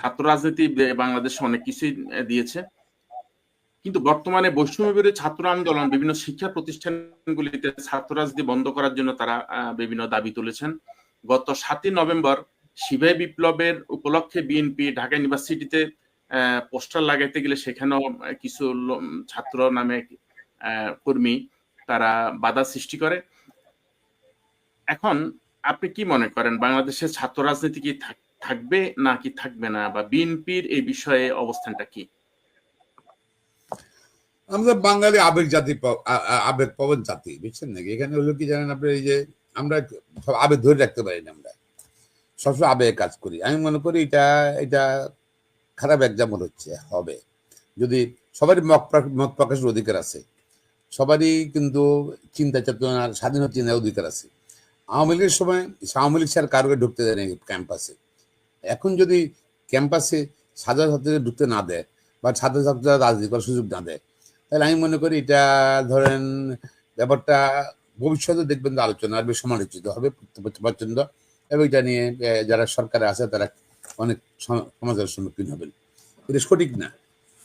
ছাত্র রাজনীতি বাংলাদেশে অনেক কিছুই দিয়েছে। কিন্তু বর্তমানে বৈষম্য ছাত্র আন্দোলন, বিভিন্ন শিক্ষা প্রতিষ্ঠানগুলিতে ছাত্র রাজনীতি বন্ধ করার জন্য তারা বিভিন্ন দাবি তুলেছেন। গত সাতই নভেম্বর সিপাহী বিপ্লবের উপলক্ষে বিএনপি ঢাকা ইউনিভার্সিটিতে পোস্টার লাগাইতে গেলে সেখানেও কিছু ছাত্র নামে কর্মী তারা বাধা সৃষ্টি করে। এখন আপনি কি মনে করেন, বাংলাদেশের ছাত্র রাজনীতি কি থাক- থাকবে নাকি থাকবে না, বা বিএনপির এই বিষয়ে অবস্থানটা কি? আমরা বাঙালি আবেগ জাতি আবেগ পবন জাতি, বুঝছেন নাকি? এখানে হলো কি জানেন আপনি, এই যে আমরা সব আবেগ ধরে রাখতে পারি না আমরা। সবসময় আবেগে কাজ করি। আমি মনে করি এটা এটা খারাপ এক্সাম্পল হচ্ছে, হবে। যদি সবারই মত মত প্রকাশের অধিকার আছে, সবারই কিন্তু চিন্তা চেতনার স্বাধীনতা চিন্তার অধিকার আছে। আওয়ামী লীগের সময়, আওয়ামী লীগ স্যার কারোকে ঢুকতে দেয় না ক্যাম্পাসে। এখন যদি ক্যাম্পাসে সাধারণ ছাত্রীদের ঢুকতে না দেয় বা ছাত্রছাত্রীরা রাজনীতি করার সুযোগ না দেয়, তাহলে আমি মনে করি এটা ধরেন ব্যাপারটা ভবিষ্যতে দেখবেন যে আলোচনা আসবে সমালোচিত হবে প্রচণ্ড এবং এটা নিয়ে যারা সরকারে আছে তারা অনেক সম- সমাজের সম্মুখীন হবেন। এটা সঠিক না।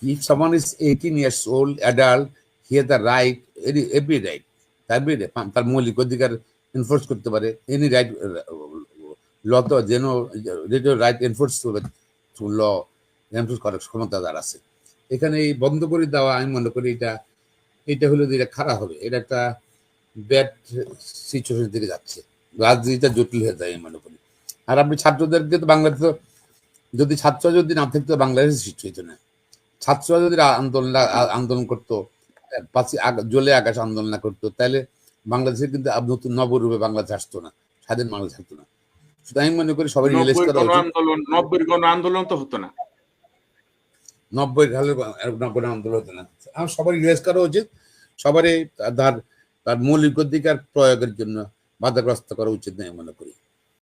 If someone is eighteen years old adult here the right every right তার তার মৌলিক অধিকার এনফোর্স করতে পারে এনি রাইট ল তো যেন রাইট এনফোর্স করবে ল এনফোর্স করার ক্ষমতা তার আছে। এখানে এই বন্ধ করে দেওয়া, আমি মনে করি এটা এটা হলো যে এটা খারাপ হবে। এটা একটা ব্যাড সিচুয়েশন দিকে যাচ্ছে। রাজনীতিটা জটিল হয়ে যায়, আমি মনে করি। আর আপনি ছাত্রদেরকে তো বাংলাদেশ, যদি ছাত্র যদি না থাকতো বাংলাদেশের সৃষ্টি হতো না। ছাত্ররা যদি আন্দোলন আন্দোলন করতো আগ- জুলাই আকাশ আন্দোলন করতো, তাহলে বাংলাদেশে কিন্তু নতুন নবরূপে বাংলাদেশ আসতো না। স্বাধীন বাংলাদেশ থাকতো না। শুধু আমি মনে করি সবাই রিয়েলাইজ করা উচিত। আন্দোলন নব্বই গণ আন্দোলন তো হতো না। নব্বই সালে নব্বই আন্দোলন হতো না। আমার সবারই রিয়েলাইজ করা উচিত। সবারই তার তার মৌলিক অধিকার প্রয়োগের জন্য বাধাগ্রস্ত করা উচিত নয় মনে করি।